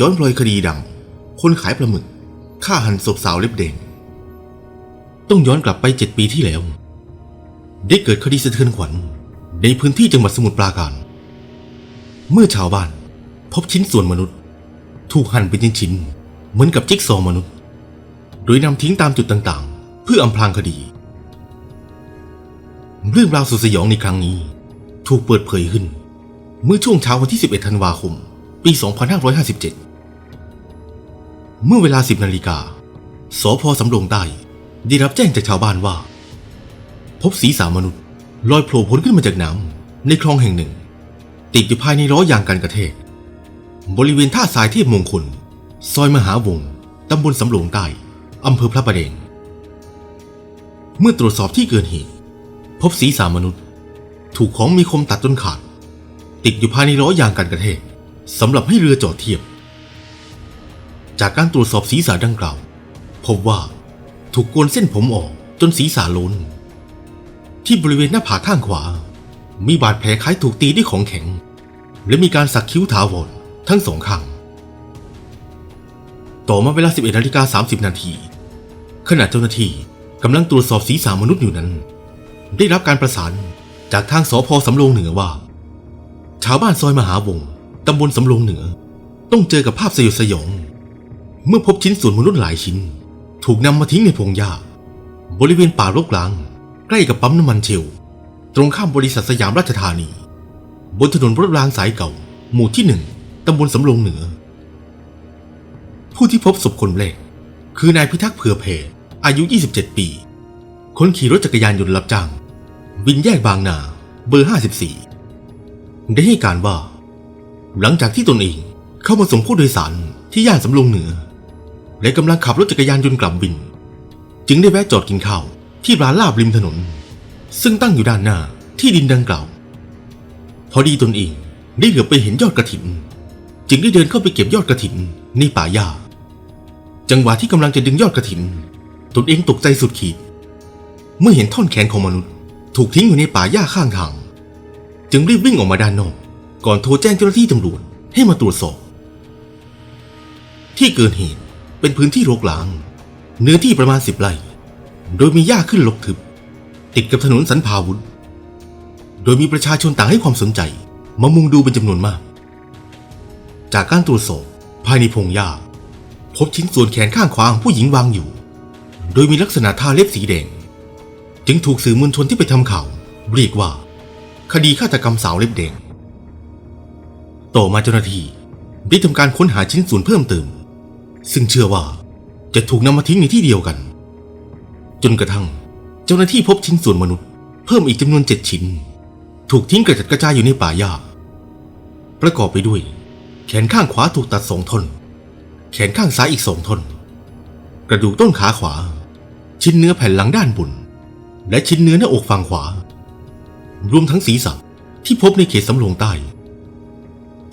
ย้อนรอยคดีดัง คนขายปลาหมึกฆ่าหันศพสาวเล็บแดงต้องย้อนกลับไปเจ็ดปีที่แล้ว ได้เกิดคดีสะเทือนขวัญในพื้นที่จังหวัดสมุทรปราการ เมื่อชาวบ้าน พบชิ้นส่วนมนุษย์ ถูกหั่นเป็นชิ้นๆเหมือนกับจิ๊กซอว์มนุษย์ โดยนำทิ้งตามจุดต่างๆ เพื่ออำพรางคดี เรื่องราวสุดสยองในครั้งนี้ ถูกเปิดเผยขึ้น เมื่อช่วงเช้าวันที่ 11 ธันวาคม ปี 2557 เมื่อเวลา 10นาฬิกาสพสำโรงใต้ได้รับแจ้งจากชาวบ้านว่า พบศีรษะมนุษย์ลอยโผล่พ้นขึ้นมาจากน้ำในคลองแห่งหนึ่ง ติดอยู่ภายในล้อยางการกระแทกบริเวณท่าทรายเทพมงคล ซอยมหาวงตำบลสำโรงใต้อำเภอพระประแดงเมื่อตรวจสอบที่เกิดเหตุพบศีรษะมนุษย์ ถูกของมีคมตัดจนขาด ติดอยู่ภายในล้อยางการกระแทกสำหรับให้เรือจอดเทียบ จากการตรวจสอบศีรษะดังกล่าว พบว่าถูกโกนเส้นผมออกจนศีรษะล้น ที่บริเวณหน้าผากข้างขวา มีบาดแผลคล้ายถูกตีด้วยของแข็ง และมีการสักคิ้วถาวรทั้งสองข้าง ต่อมาเวลา 11นาฬิกา30 นาทีขณะเจ้าหน้าที่กำลังตรวจสอบศีรษะมนุษย์อยู่นั้น ได้รับการประสานจากทางสพสำโรงเหนือว่า ชาวบ้านซอยมหาวงศ์ตำบลสำโรงเหนือ ต้องเจอกับภาพสยดสยอง เมื่อพบชิ้นส่วนมนุษย์หลายชิ้น ถูกนำมาทิ้งในพงหญ้าบริเวณป่ารกร้าง ใกล้กับปั๊มน้ำมันเชล ตรงข้ามบริษัทสยามราชธานี บนถนนรถรางสายเก่า หมู่ที่หนึ่งตำบลสำโรงเหนือ ผู้ที่พบศพคนแรก คือนายพิทักษ์เผื่อเพอายุ 27 ปี คนขี่รถจักรยานยนต์รับจ้าง วินแยกบางนา เบอร์ 54 ได้ให้การว่า หลังจากที่ตนเองเข้ามาส่งผู้โดยสารที่ย่านสำโรงเหนือ และกำลังขับรถจักรยานยนต์กลับวิน จึงได้แวะจอดกินข้าวที่ร้านลาบริมถนน ซึ่งตั้งอยู่ด้านหน้าที่ดินดังกล่าว พอดีตนเองได้เหลือไปเห็นยอดกระถิน จึงได้เดินเข้าไปเก็บยอดกระถินในป่าหญ้าจังหวะที่กำลังจะดึงยอดกระถิน ตนเองตกใจสุดขีด เมื่อเห็นท่อนแขนของมนุษย์ ถูกทิ้งอยู่ในป่าหญ้าข้างทาง จึงรีบวิ่งออกมาด้านนอก ก่อนโทรแจ้งเจ้าหน้าที่ตำรวจให้มาตรวจสอบ ที่เกิดเหตุ เป็นพื้นที่รกร้าง เนื้อที่ประมาณสิบไร่ โดยมีหญ้าขึ้นรกทึบ ติดกับถนนสันพาวุธ โดยมีประชาชนต่างให้ความสนใจ มามุงดูเป็นจำนวนมาก จากการตรวจสอบภายในพงหญ้า พบชิ้นส่วนแขนข้างขวาของผู้หญิงวางอยู่ โดยมีลักษณะท่าเล็บสีแดง จึงถูกสื่อมวลชนที่ไปทำข่าวเรียกว่า คดีฆาตกรรมสาวเล็บแดง ต่อมาเจ้าหน้าที่ได้ทำการค้นหาชิ้นส่วนเพิ่มเติม ซึ่งเชื่อว่าจะถูกนำมาทิ้งในที่เดียวกัน จนกระทั่งเจ้าหน้าที่พบชิ้นส่วนมนุษย์ เพิ่มอีกจำนวนเจ็ดชิ้น ถูกทิ้งกระจัดกระจายอยู่ในป่าหญ้าประกอบไปด้วย แขนข้างขวาถูกตัดสองท่อนแขนข้างซ้ายอีกสองท่อนกระดูกต้นขาขวา ชิ้นเนื้อแผ่นหลังด้านบนและชิ้นเนื้อหน้าอกฝั่งขวา รวมทั้งศีรษะที่พบในเขตสำโรงใต้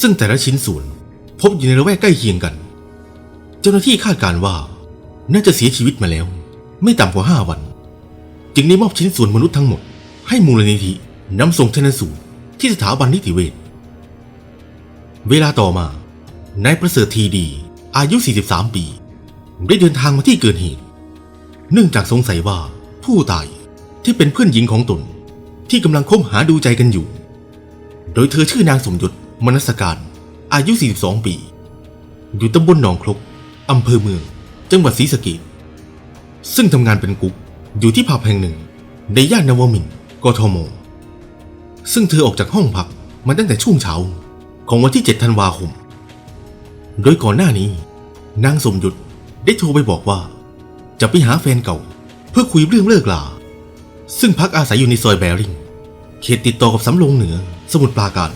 ซึ่งแต่ละชิ้นส่วนพบอยู่ในละแวกใกล้เคียงกัน จ้าหน้าที่คาดการณ์ว่า น่าจะเสียชีวิตมาแล้ว ไม่ต่ำกว่าห้าวัน จึงได้มอบชิ้นส่วนมนุษย์ทั้งหมด ให้มูลนิธินำส่งชนสูตรที่สถาบันนิติเวชเวลาต่อมานายประเสริฐทีดี อายุ 43 ปี ได้เดินทางมาที่เกิดเหตุ เนื่องจากสงสัยว่าผู้ตายที่เป็นเพื่อนหญิงของตน ที่กำลังคบหาดูใจกันอยู่ โดยเธอชื่อนางสมยศมนัสการ อายุ 42 ปี อยู่ตำบลหนองครก อำเภอเมือง จังหวัดศรีสะเกษซึ่งทำงานเป็นกุ๊กอยู่ที่ผับแห่งหนึ่ง ในย่านนวมินกทม ซึ่งเธอออกจากห้องพักมาตั้งแต่ช่วงเช้าของวันที่ 7 ธันวาคม โดยก่อนหน้านี้ นางสมยศได้โทรไปบอกว่า จะไปหาแฟนเก่า เพื่อคุยเรื่องเลิกลา ซึ่งพักอาศัยอยู่ในซอยแบริ่งเขตติดต่อกับสำโรงเหนือ สมุทรปราการ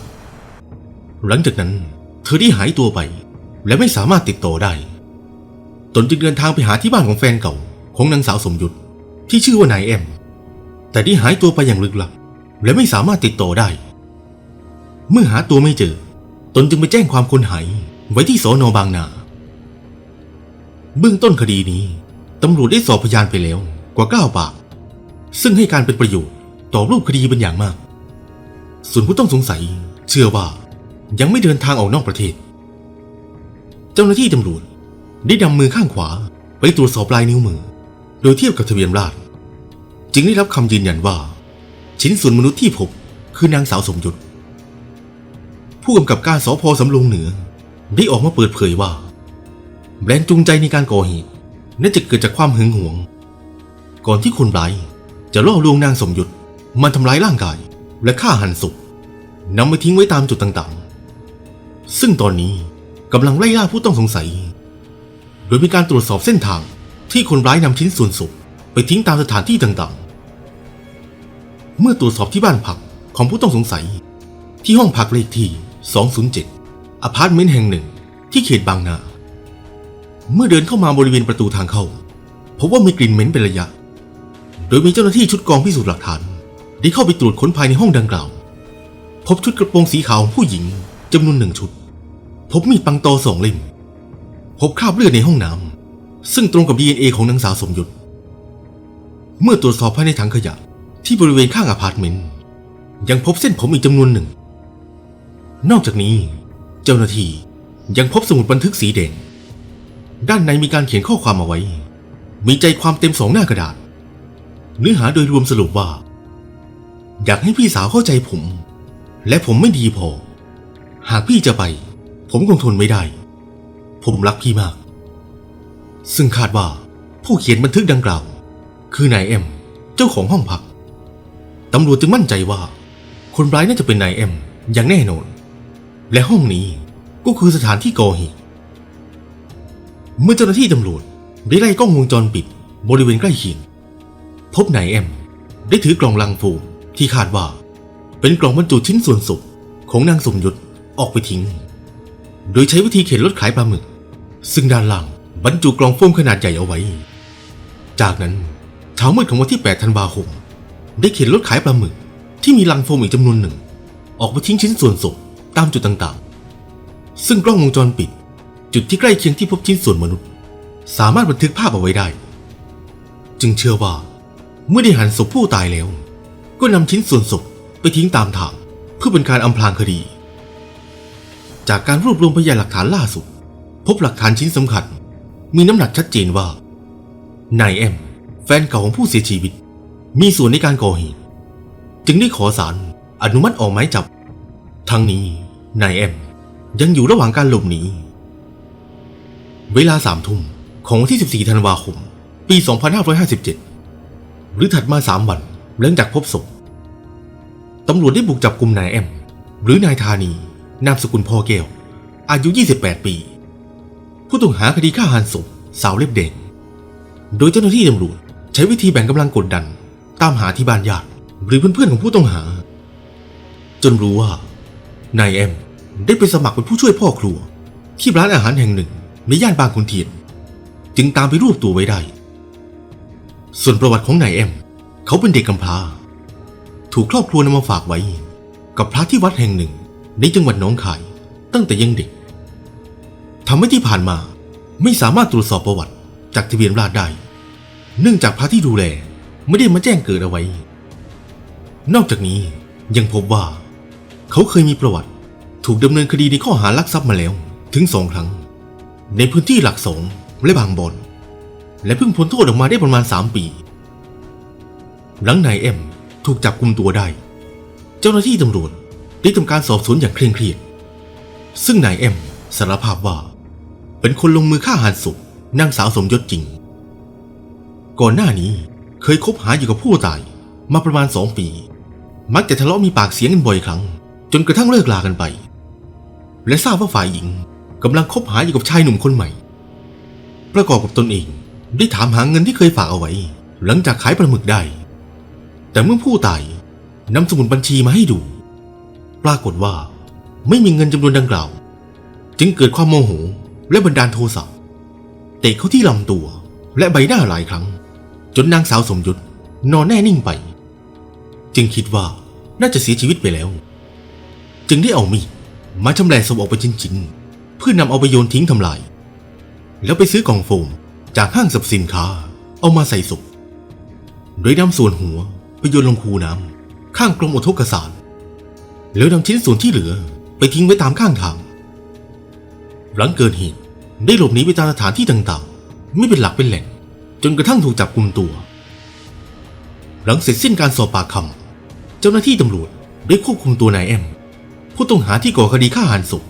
หลังจากนั้น เธอได้หายตัวไป และไม่สามารถติดต่อได้ ตนจึงเดินทางไปหาที่บ้านของแฟนเก่า ของนางสาวสมยุทธที่ชื่อว่านายแอม แต่ได้หายตัวไปอย่างลึกลับ และไม่สามารถติดต่อได้ เมื่อหาตัวไม่เจอ ตนจึงไปแจ้งความคนหายไว้ที่สอนอบางนาเบื้องต้นคดีนี้ตำรวจได้สอบพยานไปแล้วกว่าเก้าปาก ซึ่งให้การเป็นประโยชน์ต่อรูปคดีเป็นอย่างมาก ส่วนผู้ต้องสงสัย เชื่อว่ายังไม่เดินทางออกนอกประเทศ เจ้าหน้าที่ตำรวจ ได้นำมือข้างขวาไปตรวจสอบลายนิ้วมือ โดยเทียบกับทะเบียนราษฎรจึงได้รับคำยืนยันว่า ชิ้นส่วนมนุษย์ที่พบคือนางสาวสมยศผู้กำกับการสพสำโรงเหนือ ได้ออกมาเปิดเผยว่าแรงจูงใจในการก่อเหตุน่าจะเกิดจากความหึงหวง ก่อนที่คนร้ายจะล่อลวงนางสมยศมาทำร้ายร่างกาย และฆ่าหันศพนำไปทิ้งไว้ตามจุดต่างๆ ซึ่งตอนนี้กำลังไล่ล่าผู้ต้องสงสัย ดยมีการตรวจสอบเส้นทางที่คนร้ายนำชิ้นส่วนศพไปทิ้งตามสถานที่ต่างๆ เมื่อตรวจสอบที่บ้านพักของผู้ต้องสงสัย ที่ห้องพักเลขที่ 207 อพาร์ตเมนต์แห่งหนึ่งที่เขตบางนา เมื่อเดินเข้ามาบริเวณประตูทางเข้า พบว่ามีกลิ่นเหม็นเป็นระยะ โดยมีเจ้าหน้าที่ชุดกองพิสูจน์หลักฐาน ได้เข้าไปตรวจค้นภายในห้องดังกล่าว พบชุดกระโปรงสีขาวของผู้หญิงจำนวนหนึ่งชุด พบมีดปังตอสองเล่ม พบคราบเลือดในห้องน้ำซึ่งตรงกับ DNA ของนางสาวสมยศเมื่อตรวจสอบภายในถังขยะที่บริเวณข้างอพาร์ตเมนต์ยังพบเส้นผมอีกจำนวนหนึ่ง นอกจากนี้ เจ้าหน้าที่ยังพบสมุดบันทึกสีแดงด้านในมีการเขียนข้อความเอาไว้ มีใจความเต็มสองหน้ากระดาษ เนื้อหาโดยรวมสรุปว่า อยากให้พี่สาวเข้าใจผม และผมไม่ดีพอ หากพี่จะไป ผมคงทนไม่ได้ ผมรักพี่มาก ซึ่งคาดว่าผู้เขียนบันทึกดังกล่าว คือนายเอ็ม เจ้าของห้องพัก ตำรวจจึงมั่นใจว่า คนร้ายน่าจะเป็นนายเอ็มอย่างแน่นอน และห้องนี้ก็คือสถานที่ก่อเหตุ เมื่อเจ้าหน้าที่ตำรวจได้ไล่กล้องวงจรปิดบริเวณใกล้เคียงพบนายเอ็มได้ถือกล่องลังโฟมที่คาดว่า เป็นกล่องบรรจุชิ้นส่วนศพของนางสมยศออกไปทิ้ง โดยใช้วิธีเข็นรถขายปลาหมึก ซึ่งด้านล่างบรรจุกล่องโฟมขนาดใหญ่เอาไว้ จากนั้นเช้ามืดของวันที่ 8 ธันวาคม ได้เข็นรถขายปลาหมึกที่มีลังโฟมอีกจำนวนหนึ่ง ออกไปทิ้งชิ้นส่วนศพตามจุดต่างๆ ซึ่งกล้องวงจรปิด จุดที่ใกล้เคียงที่พบชิ้นส่วนมนุษย์ สามารถบันทึกภาพเอาไว้ได้ จึงเชื่อว่า เมื่อได้หันศพผู้ตายแล้ว ก็นำชิ้นส่วนศพไปทิ้งตามทางเพื่อเป็นการอำพรางคดี จากการรวบรวมพยานหลักฐานล่าสุด พบหลักฐานชิ้นสำคัญ มีน้ำหนักชัดเจนว่านายเอ็มแฟนเก่าของผู้เสียชีวิต มีส่วนในการก่อเหตุ จึงได้ขอศาลอนุมัติออกหมายจับ ทั้งนี้นายเอ็มยังอยู่ระหว่างการหลบหนี เวลาสามทุ่มของวันที่ 14 ธันวาคม ปี 2557 หรือถัดมาสามวันหลังจากพบศพตำรวจได้บุกจับกลุ่มนายแอม หรือนายธานี นามสกุลพ่อแก้ว อายุ 28 ปี ผู้ต้องหาคดีฆ่าหันศพสาวเล็บแดงโดยเจ้าหน้าที่ตำรวจใช้วิธีแบ่งกำลังกดดัน ตามหาที่บ้านญาติหรือเพื่อนๆของผู้ต้องหา จนรู้ว่านายแอมได้ไปสมัครเป็นผู้ช่วยพ่อครัว ที่ร้านอาหารแห่งหนึ่งในย่านบางขุนเทียน จึงตามไปรวบตัวไว้ได้ ส่วนประวัติของนายแอม เขาเป็นเด็กกำพร้า ถูกครอบครัวนำมาฝากไว้ กับพระที่วัดแห่งหนึ่ง ในจังหวัดหนองคาย ตั้งแต่ยังเด็ก ทำให้ที่ผ่านมา ไม่สามารถตรวจสอบประวัติจากทะเบียนราษฎร์ได้ เนื่องจากพระที่ดูแลไม่ได้มาแจ้งเกิดเอาไว้ นอกจากนี้ยังพบว่า เขาเคยมีประวัติถูกดำเนินคดีในข้อหารักทรัพย์มาแล้วถึงสองครั้ง ในพื้นที่หลักสองและบางบอนและเพิ่งพ้นโทษออกมาได้ประมาณ 3 ปี หลังนายเอ็มถูกจับกุมตัวได้ เจ้าหน้าที่ตำรวจได้ทำการสอบสวนอย่างเคร่งเครียด ซึ่งนายเอ็มสารภาพว่า เป็นคนลงมือฆ่าหันศพนางสาวสมยศจริง ก่อนหน้านี้เคยคบหาอยู่กับผู้ตาย มาประมาณสองปี มักจะทะเลาะมีปากเสียงกันบ่อยครั้ง จนกระทั่งเลิกลากันไป และทราบว่าฝ่ายหญิงกำลังคบหาอยู่กับชายหนุ่มคนใหม่ ประกอบกับตนเองได้ถามหาเงินที่เคยฝากเอาไว้ หลังจากขายปลาหมึกได้ แต่เมื่อผู้ตายนำสมุดบัญชีมาให้ดู ปรากฏว่าไม่มีเงินจำนวนดังกล่าว จึงเกิดความโมโห และบันดาลโทสะเตะเข้าที่ลำตัวและใบหน้าหลายครั้ง จนนางสาวสมยศนอนแน่นิ่งไป จึงคิดว่าน่าจะเสียชีวิตไปแล้ว จึงได้เอามีดมาชำแหละศพออกเป็นชิ้นๆ เพื่อนำเอาไปโยนทิ้งทำลาย แล้วไปซื้อกล่องโฟมจากห้างสรรพสินค้าเอามาใส่ศพโดยนำส่วนหัวไปโยนลงคูน้ำข้างกรมอุทกศาสตร์แล้วนำชิ้นส่วนที่เหลือไปทิ้งไว้ตามข้างทาง หลังเกิดเหตุ ได้หลบหนีไปตามสถานที่ต่างๆ ไม่เป็นหลักเป็นแหล่ง จนกระทั่งถูกจับกลุ่มตัว หลังเสร็จสิ้นการสอบปากคำเจ้าหน้าที่ตำรวจได้ควบคุมตัวนายแอม ผู้ต้องหาที่ก่อคดีฆ่าหันศพ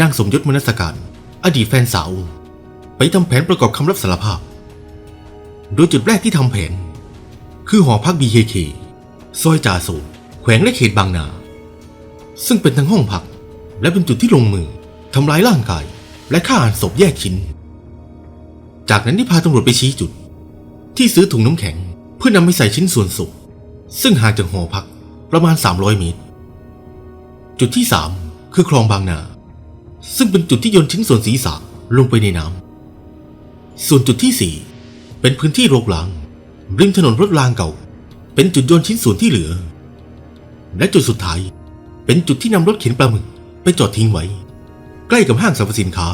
นางสมยศมนัสการ อดีตแฟนสาว ไปทำแผนประกอบคำรับสารภาพ โดยจุดแรกที่ทำแผน คือหอพัก BKK ซอยจ่าโศกแขวงและเขตบางนา ซึ่งเป็นทั้งห้องพัก และเป็นจุดที่ลงมือทำร้ายร่างกาย และฆ่าหันศพแยกชิ้น จากนั้นได้พาตำรวจไปชี้จุด ที่ซื้อถุงน้ำแข็งเพื่อนำไปใส่ชิ้นส่วนศพซึ่งห่างจากหอพักประมาณ 300 เมตร จุดที่ 3 คือคลองบางนา ซึ่งเป็นจุดที่โยนชิ้นส่วนศีรษะลงไปในน้ำส่วนจุดที่ 4 เป็นพื้นที่รกร้างริมถนนรถรางเก่า เป็นจุดโยนชิ้นส่วนที่เหลือ และจุดสุดท้ายเป็นจุดที่นำรถเข็นปลาหมึกไปจอดทิ้งไว้ ใกล้กับห้างสรรพสินค้า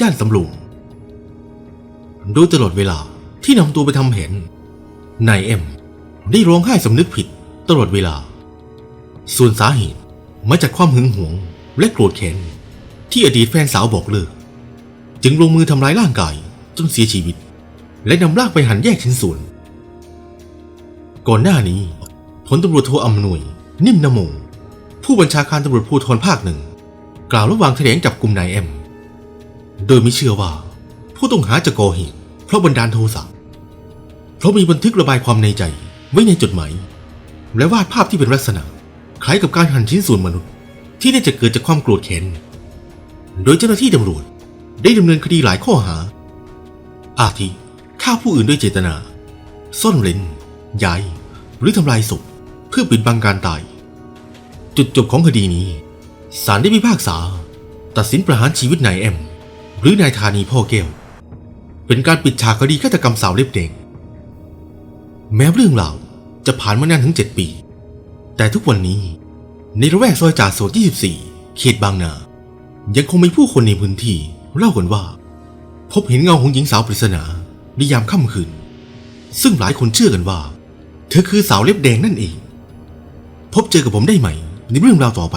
ย่านสำโรงดยตลอดเวลาที่นำตัวไปทำแผนนายเอ็มได้ร้องไห้สำนึกผิดตลอดเวลา ส่วนสาเหตุมาจากความหึงหวงและโกรธแค้นที่อดีตแฟนสาวบอกเลิก จึงลงมือทำร้ายร่างกายจนเสียชีวิต และนำร่างไปหั่นแยกชิ้นส่วน ก่อนหน้านี้พลตำรวจโทอำนวย นิ่มนมง ผู้บัญชาการตำรวจภูธรภาคหนึ่ง กล่าวระหว่างแถลงจับกลุ่มนายแอมโดยไม่เชื่อว่า ผู้ต้องหาจะก่อเหตุเพราะบันดาลโทสะเพราะมีบันทึกระบายความในใจไว้ในจดหมายและวาดภาพที่เป็นลักษณะ คล้ายกับการหั่นชิ้นส่วนมนุษย์ ที่น่าจะเกิดจากความโกรธแค้น โดยเจ้าหน้าที่ตำรวจได้ดำเนินคดีหลายข้อหา อาทิฆ่าผู้อื่นด้วยเจตนา ซ่อนเร้นย้าย หรือทำลายศพเพื่อปิดบังการตาย จุดจบของคดีนี้ ศาลได้พิพากษา ตัดสินประหารชีวิตนายแอมหรือนายธานีพ่อแก้ว เป็นการปิดฉากคดีฆาตกรรมสาวเล็บแดงแม้เรื่องราวจะผ่านมานานถึง 7 ปี แต่ทุกวันนี้ ในระแวกซอยจ่าโสด24 เขตบางนา ยังคงมีผู้คนในพื้นที่เล่ากันว่า พบเห็นเงาของหญิงสาวปริศนาในยามค่ำคืน ซึ่งหลายคนเชื่อกันว่า เธอคือสาวเล็บแดงนั่นเอง พบเจอกับผมได้ใหม่ในเรื่องราวต่อไป